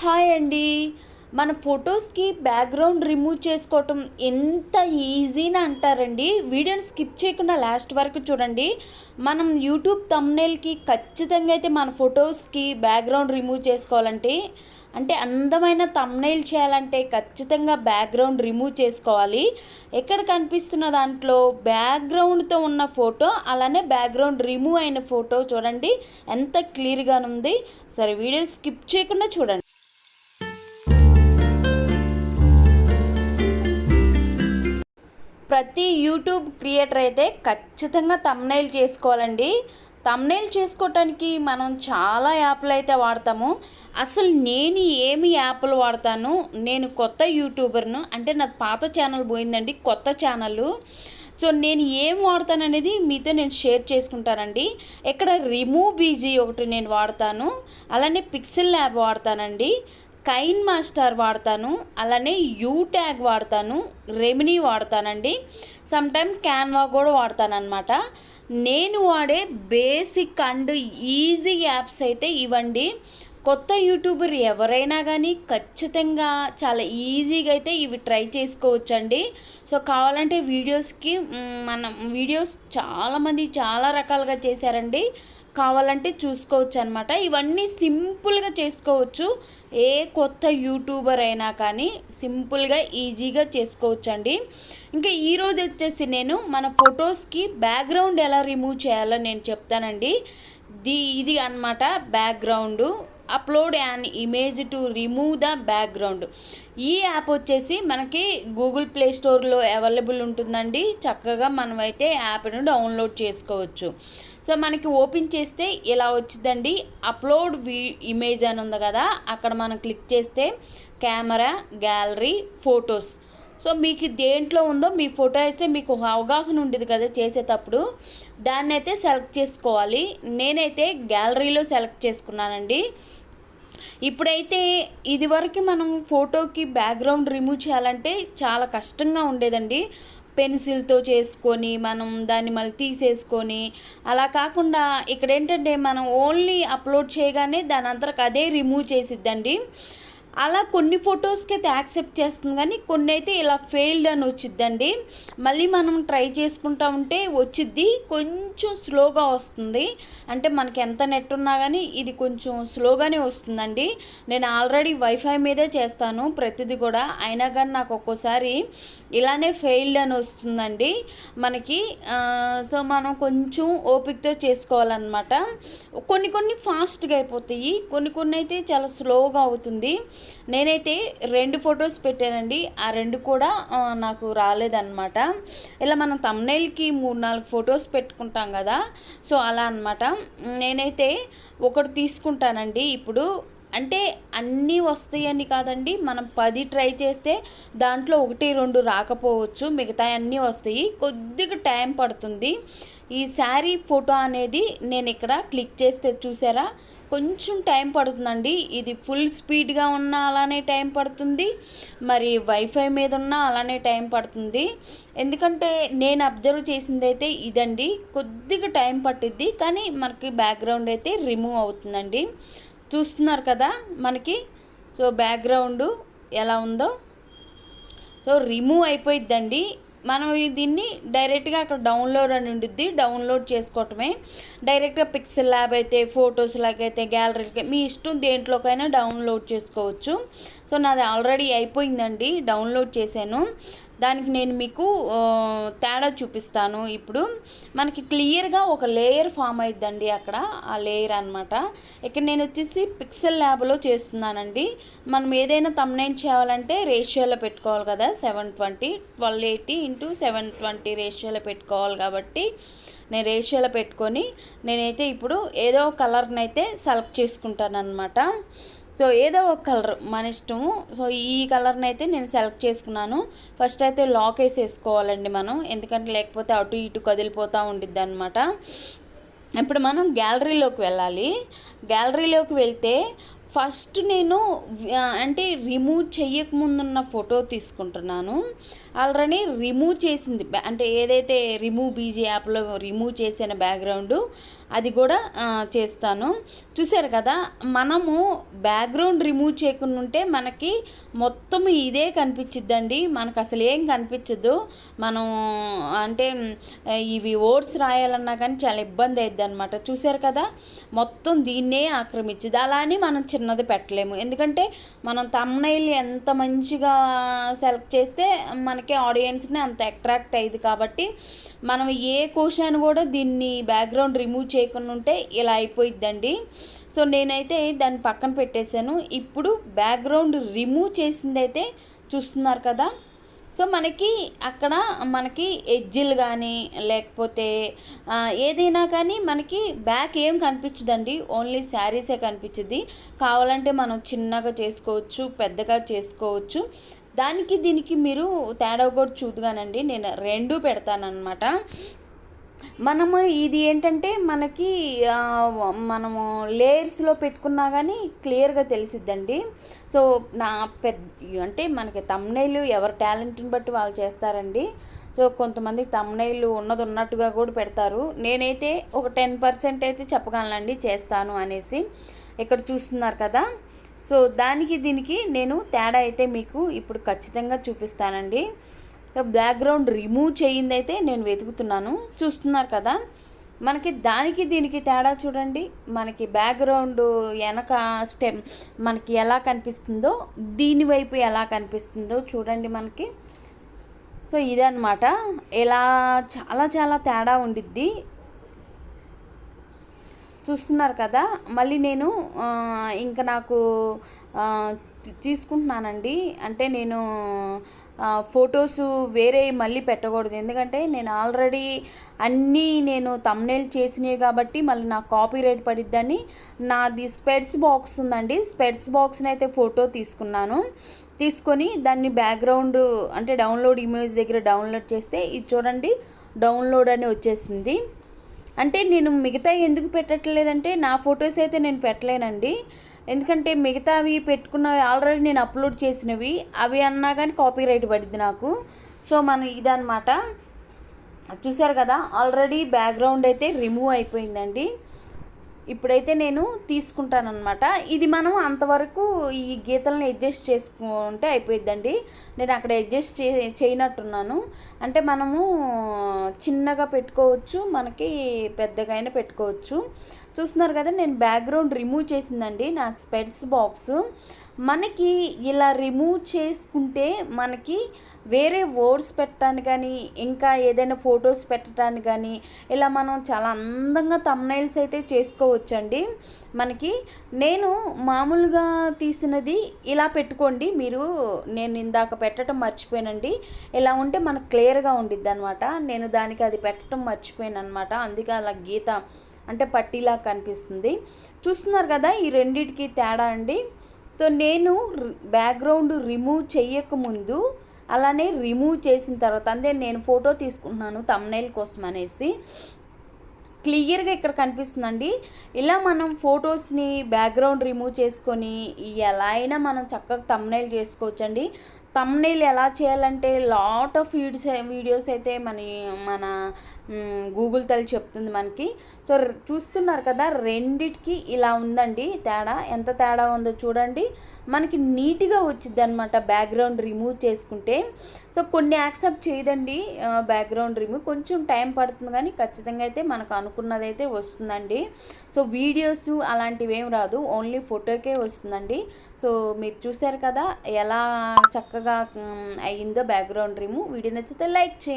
Hi అండి. మన ఫొటోస్కి background remove చేసుకోవటం ఎంత ఈజీని అంటారండి. వీడియోని స్కిప్ చేయకుండా లాస్ట్ వరకు చూడండి. మనం యూట్యూబ్ తమ్నేల్కి ఖచ్చితంగా అయితే మన ఫొటోస్కి బ్యాక్గ్రౌండ్ రిమూవ్ చేసుకోవాలంటే అంటే అందమైన తమ్నైల్ చేయాలంటే ఖచ్చితంగా బ్యాక్గ్రౌండ్ రిమూవ్ చేసుకోవాలి. ఎక్కడ కనిపిస్తున్న దాంట్లో బ్యాక్గ్రౌండ్తో ఉన్న ఫోటో అలానే బ్యాక్గ్రౌండ్ రిమూవ్ అయిన ఫోటో చూడండి. ఎంత క్లియర్గా ఉంది సరే వీడియో స్కిప్ చేయకుండా చూడండి. ప్రతి యూట్యూబ్ క్రియేటర్ అయితే ఖచ్చితంగా తమ్నైల్ చేసుకోవాలండి. తమ్నైల్ చేసుకోవటానికి మనం చాలా యాప్లు అయితే వాడతాము. అసలు నేను ఏమి యాప్లు వాడతాను? నేను కొత్త యూట్యూబర్ను అంటే నా పాత ఛానల్ పోయిందండి కొత్త ఛానల్ సో నేను ఏం వాడతాను అనేది మీతో నేను షేర్ చేసుకుంటానండి. ఇక్కడ రిమూవ్ బీజీ ఒకటి నేను వాడతాను. అలానే పిక్సెల్ ల్యాబ్ వాడతానండి. కైన్ మాస్టర్ వాడతాను అలానే యూ ట్యాగ్ వాడతాను రెమినీ వాడతానండి. సమ్ టైమ్ క్యాన్వా కూడా వాడతానమాట నేను వాడే బేసిక్ అండ్ ఈజీ యాప్స్ అయితే ఇవ్వండి కొత్త యూట్యూబర్ ఎవరైనా కానీ ఖచ్చితంగా చాలా ఈజీగా అయితే ఇవి ట్రై చేసుకోవచ్చండి. సో కావాలంటే వీడియోస్కి మనం వీడియోస్ చాలామంది చాలా రకాలుగా చేశారండి. కావాలంటే చూసుకోవచ్చు అనమాట ఇవన్నీ సింపుల్గా చేసుకోవచ్చు. ఏ కొత్త యూట్యూబర్ అయినా కానీ సింపుల్గా ఈజీగా చేసుకోవచ్చు అండి ఇంకా ఈరోజు వచ్చేసి నేను మన ఫొటోస్కి బ్యాక్గ్రౌండ్ ఎలా రిమూవ్ చేయాలో నేను చెప్తానండి. ది ఇది అనమాట background. Upload an image to remove the background. ఈ యాప్ వచ్చేసి మనకి గూగుల్ ప్లే స్టోర్లో అవైలబుల్ ఉంటుందండి. చక్కగా మనమైతే యాప్ను డౌన్లోడ్ చేసుకోవచ్చు. సో మనకి ఓపెన్ చేస్తే ఇలా వచ్చిందండి. అప్లోడ్ వి ఇమేజ్ అని ఉంది కదా అక్కడ మనం క్లిక్ చేస్తే కెమెరా గ్యాలరీ ఫొటోస్. సో మీకు దేంట్లో ఉందో మీ ఫోటో వేస్తే మీకు అవగాహన ఉండేది కదా చేసేటప్పుడు. దాన్ని అయితే సెలెక్ట్ చేసుకోవాలి. నేనైతే గ్యాలరీలో సెలెక్ట్ చేసుకున్నానండి. ఇప్పుడైతే ఇదివరకు మనం ఫోటోకి బ్యాక్గ్రౌండ్ రిమూవ్ చేయాలంటే చాలా కష్టంగా ఉండేదండి. పెన్సిల్తో చేసుకొని మనం దాన్ని మళ్ళీ తీసేసుకొని అలా కాకుండా ఇక్కడ ఏంటంటే మనం ఓన్లీ అప్లోడ్ చేయగానే దాని అంతరకు అదే రిమూవ్ చేసిద్దండి. అలా కొన్ని ఫొటోస్కి అయితే యాక్సెప్ట్ చేస్తుంది కానీ కొన్ని అయితే ఇలా ఫెయిల్డ్ అని వచ్చిద్దండి. మళ్ళీ మనం ట్రై చేసుకుంటా ఉంటే వచ్చిద్ది. కొంచెం స్లోగా వస్తుంది. అంటే మనకి ఎంత నెట్ ఉన్నా కానీ ఇది కొంచెం స్లోగానే వస్తుందండి. నేను ఆల్రెడీ వైఫై మీదే చేస్తాను ప్రతిదీ కూడా. అయినా కానీ నాకు ఒక్కోసారి ఇలానే ఫెయిల్డ్ అని వస్తుందండి. మనకి సో మనం కొంచెం ఓపికతో చేసుకోవాలన్నమాట. కొన్ని కొన్ని ఫాస్ట్గా అయిపోతాయి. కొన్ని కొన్ని అయితే చాలా స్లోగా అవుతుంది. నేనైతే రెండు ఫొటోస్ పెట్టానండి. ఆ రెండు కూడా నాకు రాలేదన్నమాట. ఇలా మనం తమ్నైల్కి మూడు నాలుగు ఫొటోస్ పెట్టుకుంటాం కదా. సో అలా అన్నమాట. నేనైతే ఒకటి తీసుకుంటానండి. ఇప్పుడు అంటే అన్నీ వస్తాయని కాదండి. మనం పది ట్రై చేస్తే దాంట్లో ఒకటి రెండు రాకపోవచ్చు. మిగతా అన్నీ వస్తాయి. కొద్దిగా టైం పడుతుంది. ఈ శారీ ఫోటో అనేది నేను ఇక్కడ క్లిక్ చేస్తే చూసారా? కొంచెం టైం పడుతుందండి. ఇది ఫుల్ స్పీడ్గా ఉన్న అలానే టైం పడుతుంది. మరి వైఫై మీద ఉన్న అలానే టైం పడుతుంది. ఎందుకంటే నేను అబ్జర్వ్ చేసింది అయితే ఇదండి. కొద్దిగా టైం పట్టిద్ది. కానీ మనకి బ్యాక్గ్రౌండ్ అయితే రిమూవ్ అవుతుందండి. చూస్తున్నారు కదా మనకి. సో బ్యాక్గ్రౌండ్ ఎలా ఉందో. సో రిమూవ్ అయిపోయిద్దండి. మనం దీన్ని డైరెక్ట్గా అక్కడ డౌన్లోడ్ అని ఉండిద్ది. డౌన్లోడ్ చేసుకోవటమే. డైరెక్ట్గా పిక్సెల్ ల్యాబ్ అయితే ఫొటోస్ లాగైతే గ్యాలరీలకి మీ ఇష్టం దేంట్లోకైనా డౌన్లోడ్ చేసుకోవచ్చు. సో నాది ఆల్రెడీ అయిపోయిందండి. డౌన్లోడ్ చేశాను. దానికి నేను మీకు తేడా చూపిస్తాను. ఇప్పుడు మనకి క్లియర్గా ఒక లేయర్ ఫామ్ అయిద్దండి అక్కడ ఆ లేయర్ అనమాట ఇక్కడ నేను వచ్చేసి పిక్సెల్ ల్యాబ్లో చేస్తున్నానండి. మనం ఏదైనా తమ్నైన్ చేయాలంటే రేషియోలో పెట్టుకోవాలి కదా seven twenty twelve eighty into seven twenty రేషియోలో పెట్టుకోవాలి కాబట్టి నేను రేషియోలో పెట్టుకొని నేనైతే ఇప్పుడు ఏదో కలర్ని అయితే సెలెక్ట్ చేసుకుంటాను అనమాట సో ఏదో ఒక కలర్ మన ఇష్టము సో ఈ కలర్ని అయితే నేను సెలెక్ట్ చేసుకున్నాను. ఫస్ట్ అయితే లాక్ వేసేసుకోవాలండి మనం. ఎందుకంటే లేకపోతే అటు ఇటు కదిలిపోతూ ఉండిద్ది అనమాట ఇప్పుడు మనం గ్యాలరీలోకి వెళ్ళాలి. గ్యాలరీలోకి వెళ్తే ఫస్ట్ నేను అంటే రిమూవ్ చేయకముందున్న ఫోటో తీసుకుంటున్నాను. ఆల్రెడీ రిమూవ్ చేసింది. అంటే ఏదైతే రిమూవ్ బీజీ యాప్లో రిమూవ్ చేసిన బ్యాక్గ్రౌండ్ అది కూడా చేస్తాను. చూసారు కదా మనము బ్యాక్గ్రౌండ్ రిమూవ్ చేయకుండా ఉంటే మనకి మొత్తం ఇదే కనిపించిద్దండి. మనకు అసలు ఏం కనిపించదు. మనం అంటే ఇవి ఓట్స్ రాయాలన్నా కానీ చాలా ఇబ్బంది అవుద్ది అనమాట చూసారు కదా మొత్తం దీన్నే ఆక్రమించింది. అలా అని మనం చిన్నది పెట్టలేము. ఎందుకంటే మనం తమ్నైల్ ఎంత మంచిగా సెలెక్ట్ చేస్తే మన మనకి ఆడియన్స్ని అంత అట్రాక్ట్ అయ్యింది కాబట్టి మనం ఏ క్వశ్చన్ కూడా దీన్ని బ్యాక్గ్రౌండ్ రిమూవ్ చేయకుండా ఉంటే ఇలా అయిపోయిద్దండి. సో నేనైతే దాన్ని పక్కన పెట్టేశాను. ఇప్పుడు బ్యాక్గ్రౌండ్ రిమూవ్ చేసింది అయితే చూస్తున్నారు కదా. సో మనకి అక్కడ మనకి ఎడ్జిల్ కానీ లేకపోతే ఏదైనా కానీ మనకి బ్యాక్ ఏం కనిపించదండి. ఓన్లీ శారీసే కనిపించింది. కావాలంటే మనం చిన్నగా చేసుకోవచ్చు పెద్దగా చేసుకోవచ్చు. దానికి దీనికి మీరు తేడా కూడా చూద్దుగానండి. నేను రెండు పెడతానన్నమాట. మనము ఇది ఏంటంటే మనకి మనము లేయర్స్లో పెట్టుకున్నా కానీ క్లియర్గా తెలిసిద్దండి. సో నా పెద్ద అంటే మనకి తమ్నైలు ఎవరి టాలెంట్ని బట్టి వాళ్ళు చేస్తారండి. సో కొంతమంది తమ్నైలు ఉన్నది ఉన్నట్టుగా కూడా పెడతారు. నేనైతే ఒక టెన్ పర్సెంట్ అయితే చెప్పగలనండి చేస్తాను అనేసి. ఇక్కడ చూస్తున్నారు కదా. సో దానికి దీనికి నేను తేడా అయితే మీకు ఇప్పుడు ఖచ్చితంగా చూపిస్తానండి. బ్యాక్గ్రౌండ్ రిమూవ్ చేయింది అయితే నేను వెతుకుతున్నాను. చూస్తున్నారు కదా? మనకి దానికి దీనికి తేడా చూడండి. మనకి బ్యాక్గ్రౌండ్ వెనక స్టెమ్ మనకి ఎలా కనిపిస్తుందో దీని వైపు ఎలా కనిపిస్తుందో చూడండి మనకి. సో ఇదన్నమాట. ఇలా చాలా చాలా తేడా ఉండిద్ది. చూస్తున్నారు కదా మళ్ళీ నేను ఇంకా నాకు తీసుకుంటున్నానండి. అంటే నేను ఫొటోస్ వేరే మళ్ళీ పెట్టకూడదు. ఎందుకంటే నేను ఆల్రెడీ అన్నీ నేను తమ్నేల్ చేసినవి కాబట్టి మళ్ళీ నాకు కాపీ రైట్ పడిద్దని నాది స్పెడ్స్ బాక్స్ ఉందండి. స్పెడ్స్ బాక్స్ని అయితే ఫోటో తీసుకున్నాను. తీసుకొని దాన్ని బ్యాక్గ్రౌండ్ అంటే డౌన్లోడ్ ఇమేజ్ దగ్గర డౌన్లోడ్ చేస్తే ఇది చూడండి డౌన్లోడ్ అని వచ్చేసింది. అంటే నేను మిగతా ఎందుకు పెట్టట్లేదంటే నా ఫొటోస్ అయితే నేను పెట్టలేనండి. ఎందుకంటే మిగతావి పెట్టుకున్నవి ఆల్రెడీ నేను అప్లోడ్ చేసినవి అవి అన్నా కానీ కాపీ రైట్ పడింది నాకు. సో మన ఇదన్నమాట. చూసారు కదా ఆల్రెడీ బ్యాక్గ్రౌండ్ అయితే రిమూవ్ అయిపోయిందండి. ఇప్పుడైతే నేను తీసుకుంటానమాట ఇది మనం అంతవరకు ఈ గీతలను అడ్జస్ట్ చేసుకుంటే అయిపోయిద్దండి. నేను అక్కడ అడ్జస్ట్ చే చేయనట్టున్నాను. అంటే మనము చిన్నగా పెట్టుకోవచ్చు మనకి పెద్దగా అయినా పెట్టుకోవచ్చు. చూస్తున్నారు కదా నేను బ్యాక్గ్రౌండ్ రిమూవ్ చేసిందండి నా స్పెడ్స్ బాక్స్. మనకి ఇలా రిమూవ్ చేసుకుంటే మనకి వేరే వర్డ్స్ పెట్టడానికి కానీ ఇంకా ఏదైనా ఫొటోస్ పెట్టడానికి కానీ ఇలా మనం చాలా అందంగా తమ్నైల్స్ అయితే చేసుకోవచ్చండి. మనకి నేను మామూలుగా తీసినది ఇలా పెట్టుకోండి. మీరు నేను ఇందాక పెట్టడం మర్చిపోయానండి. ఇలా ఉంటే మనకు క్లియర్గా ఉండిద్ది అనమాట నేను దానికి అది పెట్టడం మర్చిపోయాను అనమాట అందుకే అలా గీత అంటే పట్టీలా కనిపిస్తుంది. చూస్తున్నారు కదా ఈ రెండిటికి తేడా అండి. సో నేను బ్యాక్గ్రౌండ్ రిమూవ్ చేయకముందు అలానే రిమూవ్ చేసిన తర్వాత అంటే నేను ఫోటో తీసుకుంటున్నాను తమ్నైల్ కోసం అనేసి క్లియర్గా ఇక్కడ కనిపిస్తుందండి. ఇలా మనం ఫొటోస్ని బ్యాక్గ్రౌండ్ రిమూవ్ చేసుకొని ఎలా అయినా మనం చక్కగా తమ్నైల్ చేసుకోవచ్చండి. తమ్నైల్ ఎలా చేయాలంటే లాట్ ఆఫ్ వీడియోస్ వీడియోస్ అయితే మన మన గూగుల్ తల్లి చెప్తుంది మనకి. సో చూస్తున్నారు కదా రెండిటికి ఇలా ఉందండి తేడా. ఎంత తేడా ఉందో చూడండి. మనకి నీట్గా వచ్చింది అనమాట బ్యాక్గ్రౌండ్ రిమూవ్ చేసుకుంటే. సో కొన్ని యాక్సెప్ట్ చేయదండి. Background remove. కొంచెం టైం పడుతుంది కానీ ఖచ్చితంగా అయితే మనకు అనుకున్నది అయితే వస్తుందండి. సో వీడియోస్ అలాంటివి ఏం రాదు. ఓన్లీ ఫోటోకే వస్తుందండి. సో మీరు చూశారు కదా ఎలా చక్కగా అయ్యిందో బ్యాక్గ్రౌండ్ రిమూవ్. వీడియో నచ్చితే లైక్ చేయండి.